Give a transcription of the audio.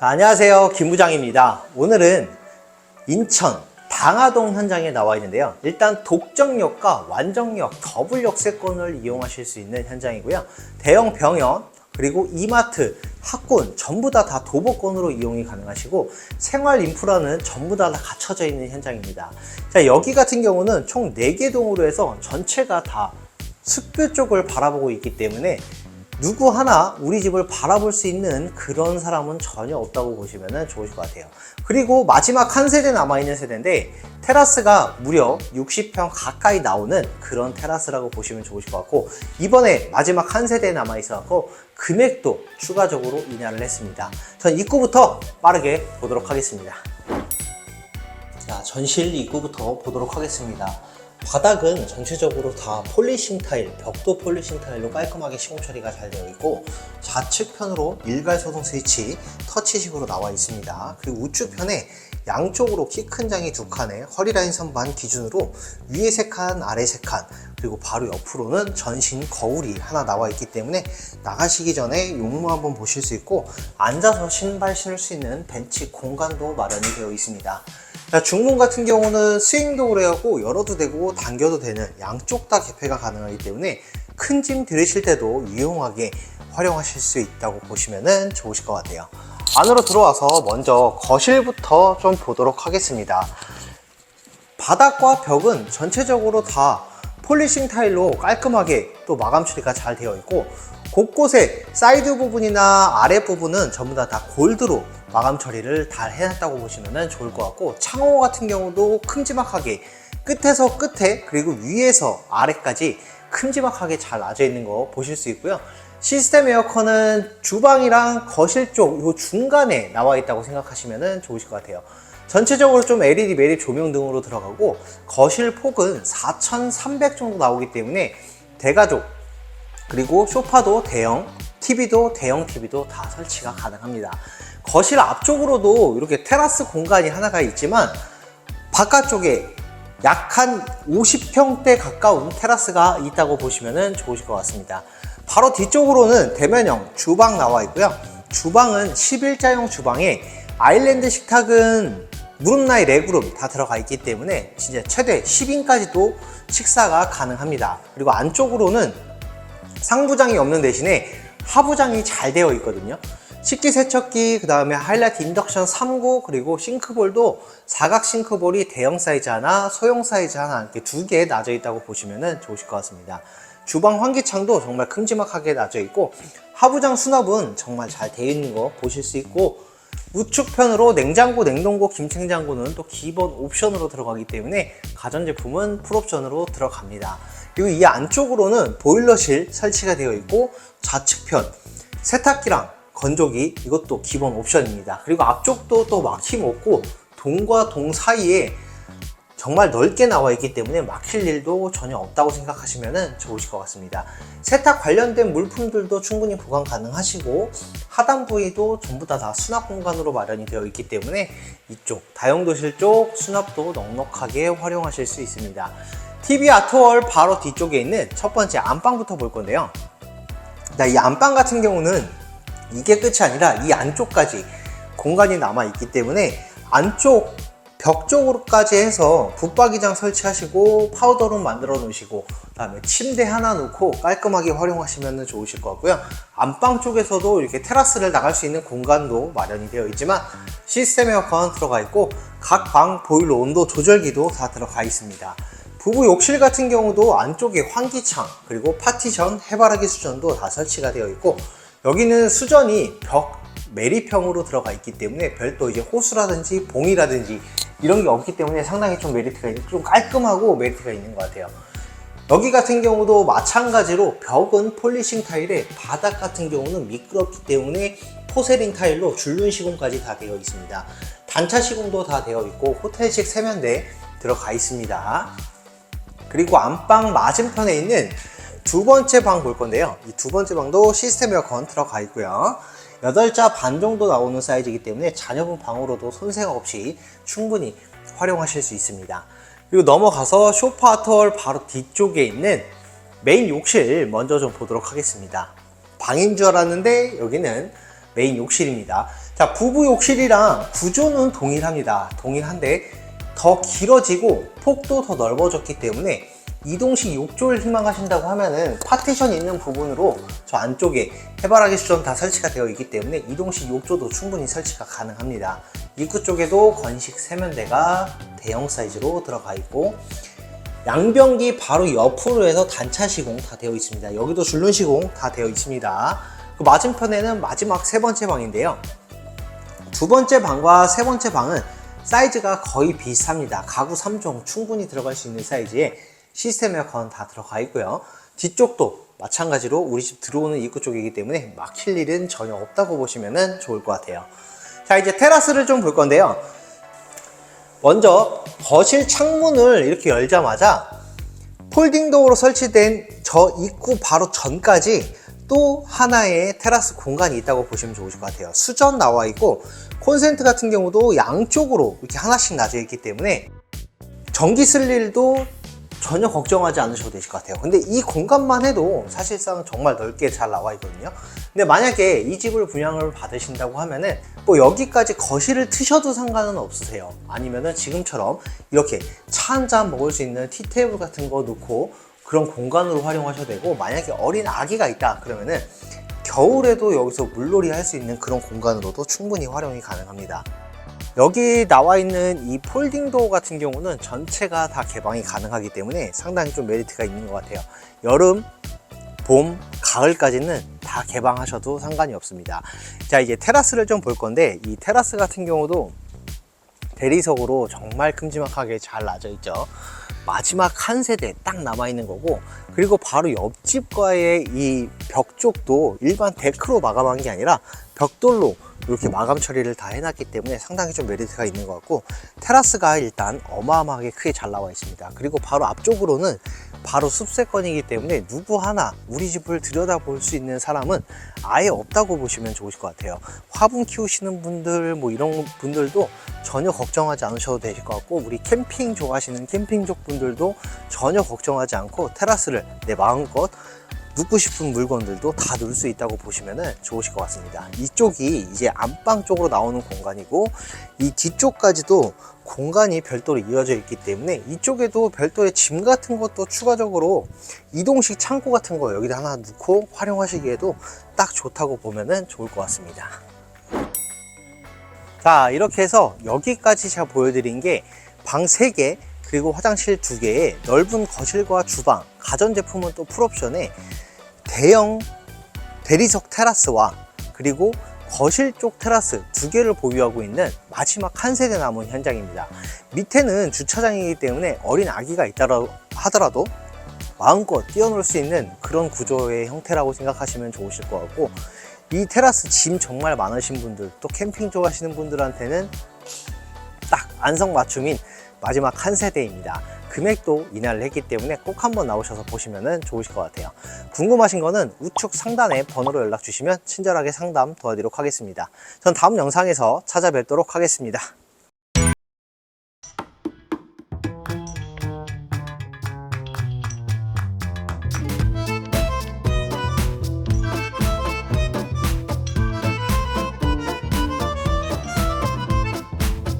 안녕하세요. 김부장입니다. 오늘은 인천 당하동 현장에 나와 있는데요. 일단 독정역과 완정역 더블 역 세권을 이용하실 수 있는 현장이고요. 대형 병원 그리고 이마트, 학군 전부 다 다 도보권으로 이용이 가능하시고 생활 인프라는 전부 다, 다 갖춰져 있는 현장입니다. 자, 여기 같은 경우는 총 4개 동으로 해서 전체가 다 숲뷰 쪽을 바라보고 있기 때문에 누구 하나 우리 집을 바라볼 수 있는 그런 사람은 전혀 없다고 보시면 좋으실 것 같아요. 그리고 마지막 한 세대 남아있는 세대인데 테라스가 무려 60평 가까이 나오는 그런 테라스라고 보시면 좋으실 것 같고 이번에 마지막 한 세대 남아있어서 금액도 추가적으로 인하를 했습니다. 전 입구부터 빠르게 보도록 하겠습니다. 자, 전실 입구부터 보도록 하겠습니다. 바닥은 전체적으로 다 폴리싱 타일, 벽도 폴리싱 타일로 깔끔하게 시공 처리가 잘 되어 있고 좌측편으로 일괄 소동 스위치 터치식으로 나와 있습니다. 그리고 우측편에 양쪽으로 키 큰 장이 두 칸에 허리라인 선반 기준으로 위에 세 칸, 아래 세 칸, 그리고 바로 옆으로는 전신 거울이 하나 나와 있기 때문에 나가시기 전에 용무 한번 보실 수 있고 앉아서 신발 신을 수 있는 벤치 공간도 마련이 되어 있습니다. 자, 중문 같은 경우는 스윙도 그래갖고 열어도 되고 당겨도 되는 양쪽 다 개폐가 가능하기 때문에 큰 짐 들으실 때도 유용하게 활용하실 수 있다고 보시면 좋으실 것 같아요. 안으로 들어와서 먼저 거실부터 좀 보도록 하겠습니다. 바닥과 벽은 전체적으로 다 폴리싱 타일로 깔끔하게 또 마감 처리가 잘 되어 있고 곳곳에 사이드 부분이나 아래 부분은 전부 다, 다 골드로 마감 처리를 다 해놨다고 보시면 좋을 것 같고 창호 같은 경우도 큼지막하게 끝에서 끝에 그리고 위에서 아래까지 큼지막하게 잘 놔져 있는 거 보실 수 있고요 시스템 에어컨은 주방이랑 거실 쪽요 중간에 나와 있다고 생각하시면 좋으실 것 같아요 전체적으로 좀 LED 매립 조명 등으로 들어가고 거실 폭은 4,300 정도 나오기 때문에 대가족 그리고 소파도 대형, TV도 대형 TV도 다 설치가 가능합니다. 거실 앞쪽으로도 이렇게 테라스 공간이 하나가 있지만 바깥쪽에 약 한 50평대 가까운 테라스가 있다고 보시면 좋으실 것 같습니다. 바로 뒤쪽으로는 대면형 주방 나와 있고요. 주방은 11자용 주방에 아일랜드 식탁은 무릎나이 레그룸 다 들어가 있기 때문에 진짜 최대 10인까지도 식사가 가능합니다. 그리고 안쪽으로는 상부장이 없는 대신에 하부장이 잘 되어 있거든요. 식기 세척기, 그 다음에 하이라이트 인덕션 3구, 그리고 싱크볼도 사각 싱크볼이 대형 사이즈 하나, 소형 사이즈 하나 이렇게 두개 놔져 있다고 보시면 좋으실 것 같습니다. 주방 환기창도 정말 큼지막하게 놔져 있고 하부장 수납은 정말 잘 되어 있는 거 보실 수 있고 우측편으로 냉장고, 냉동고, 김냉장고는 또 기본 옵션으로 들어가기 때문에 가전제품은 풀옵션으로 들어갑니다. 그리고 이 안쪽으로는 보일러실 설치가 되어 있고 좌측편 세탁기랑 건조기 이것도 기본 옵션입니다. 그리고 앞쪽도 또 막힘 없고 동과 동 사이에 정말 넓게 나와 있기 때문에 막힐 일도 전혀 없다고 생각하시면 좋으실 것 같습니다. 세탁 관련된 물품들도 충분히 보관 가능하시고 하단 부위도 전부 다, 다 수납 공간으로 마련이 되어 있기 때문에 이쪽 다용도실 쪽 수납도 넉넉하게 활용하실 수 있습니다. TV 아트월 바로 뒤쪽에 있는 첫 번째 안방부터 볼 건데요. 자, 이 안방 같은 경우는 이게 끝이 아니라 이 안쪽까지 공간이 남아 있기 때문에 안쪽 벽 쪽으로까지 해서 붙박이장 설치하시고 파우더룸 만들어 놓으시고 그다음에 침대 하나 놓고 깔끔하게 활용하시면 좋으실 것 같고요. 안방 쪽에서도 이렇게 테라스를 나갈 수 있는 공간도 마련이 되어 있지만 시스템 에어컨 들어가 있고 각 방 보일러 온도 조절기도 다 들어가 있습니다. 부부 욕실 같은 경우도 안쪽에 환기창 그리고 파티션 해바라기 수전도 다 설치가 되어 있고 여기는 수전이 벽 매립형으로 들어가 있기 때문에 별도 이제 호수라든지 봉이라든지 이런 게 없기 때문에 상당히 좀 메리트가 있는 좀 깔끔하고 메리트가 있는 것 같아요. 여기 같은 경우도 마찬가지로 벽은 폴리싱 타일에 바닥 같은 경우는 미끄럽기 때문에 포세린 타일로 줄눈 시공까지 다 되어 있습니다. 단차 시공도 다 되어 있고 호텔식 세면대 들어가 있습니다. 그리고 안방 맞은편에 있는 두 번째 방 볼 건데요. 이 두 번째 방도 시스템 에어컨 들어가 있고요. 8자 반 정도 나오는 사이즈이기 때문에 자녀분 방으로도 손색 없이 충분히 활용하실 수 있습니다. 그리고 넘어가서 쇼파 털 바로 뒤쪽에 있는 메인 욕실 먼저 좀 보도록 하겠습니다. 방인 줄 알았는데 여기는 메인 욕실입니다. 자, 부부 욕실이랑 구조는 동일합니다. 동일한데 더 길어지고 폭도 더 넓어졌기 때문에 이동식 욕조를 희망하신다고 하면은 파티션 있는 부분으로 저 안쪽에 해바라기 수전 다 설치가 되어 있기 때문에 이동식 욕조도 충분히 설치가 가능합니다. 입구 쪽에도 건식 세면대가 대형 사이즈로 들어가 있고 양변기 바로 옆으로 해서 단차 시공 다 되어 있습니다. 여기도 줄눈 시공 다 되어 있습니다. 그 맞은편에는 마지막 세 번째 방인데요. 두 번째 방과 세 번째 방은 사이즈가 거의 비슷합니다. 가구 3종 충분히 들어갈 수 있는 사이즈에 시스템 에어컨 다 들어가 있고요. 뒤쪽도 마찬가지로 우리 집 들어오는 입구 쪽이기 때문에 막힐 일은 전혀 없다고 보시면 좋을 것 같아요. 자, 이제 테라스를 좀 볼 건데요. 먼저 거실 창문을 이렇게 열자마자 폴딩 도어로 설치된 저 입구 바로 전까지 또 하나의 테라스 공간이 있다고 보시면 좋으실 것 같아요. 수전 나와 있고 콘센트 같은 경우도 양쪽으로 이렇게 하나씩 놔져 있기 때문에 전기 쓸 일도 전혀 걱정하지 않으셔도 되실 것 같아요. 근데 이 공간만 해도 사실상 정말 넓게 잘 나와 있거든요. 근데 만약에 이 집을 분양을 받으신다고 하면은 뭐 여기까지 거실을 트셔도 상관은 없으세요. 아니면은 지금처럼 이렇게 차 한 잔 먹을 수 있는 티테이블 같은 거 놓고 그런 공간으로 활용하셔도 되고 만약에 어린 아기가 있다 그러면은 겨울에도 여기서 물놀이 할 수 있는 그런 공간으로도 충분히 활용이 가능합니다. 여기 나와 있는 이 폴딩 도어 같은 경우는 전체가 다 개방이 가능하기 때문에 상당히 좀 메리트가 있는 것 같아요. 여름, 봄, 가을까지는 다 개방하셔도 상관이 없습니다. 자, 이제 테라스를 좀 볼 건데 이 테라스 같은 경우도 대리석으로 정말 큼지막하게 잘 놔져 있죠. 마지막 한 세대 딱 남아 있는 거고 그리고 바로 옆집과의 이 벽 쪽도 일반 데크로 마감한 게 아니라 벽돌로 이렇게 마감 처리를 다 해놨기 때문에 상당히 좀 메리트가 있는 것 같고 테라스가 일단 어마어마하게 크게 잘 나와 있습니다. 그리고 바로 앞쪽으로는 바로 숲세권이기 때문에 누구 하나 우리 집을 들여다볼 수 있는 사람은 아예 없다고 보시면 좋으실 것 같아요. 화분 키우시는 분들 뭐 이런 분들도 전혀 걱정하지 않으셔도 되실 것 같고 우리 캠핑 좋아하시는 캠핑족 분들도 전혀 걱정하지 않고 테라스를 내 마음껏 눕고 싶은 물건들도 다 넣을 수 있다고 보시면 좋으실 것 같습니다. 이쪽이 이제 안방 쪽으로 나오는 공간이고 이 뒤쪽까지도 공간이 별도로 이어져 있기 때문에 이쪽에도 별도의 짐 같은 것도 추가적으로 이동식 창고 같은 거 여기다 하나 넣고 활용하시기에도 딱 좋다고 보면 좋을 것 같습니다. 자 이렇게 해서 여기까지 제가 보여드린 게 방 3개 그리고 화장실 2개에 넓은 거실과 주방 가전제품은 또 풀옵션에 대형 대리석 테라스와 그리고 거실 쪽 테라스 두 개를 보유하고 있는 마지막 한 세대 남은 현장입니다. 밑에는 주차장이기 때문에 어린 아기가 있다 하더라도 마음껏 뛰어놀 수 있는 그런 구조의 형태라고 생각하시면 좋으실 것 같고 이 테라스 짐 정말 많으신 분들 또 캠핑 좋아하시는 분들한테는 딱 안성맞춤인 마지막 한 세대입니다. 금액도 인하를 했기 때문에 꼭 한번 나오셔서 보시면 좋으실 것 같아요. 궁금하신 거는 우측 상단에 번호로 연락 주시면 친절하게 상담 도와드리도록 하겠습니다. 전 다음 영상에서 찾아뵙도록 하겠습니다.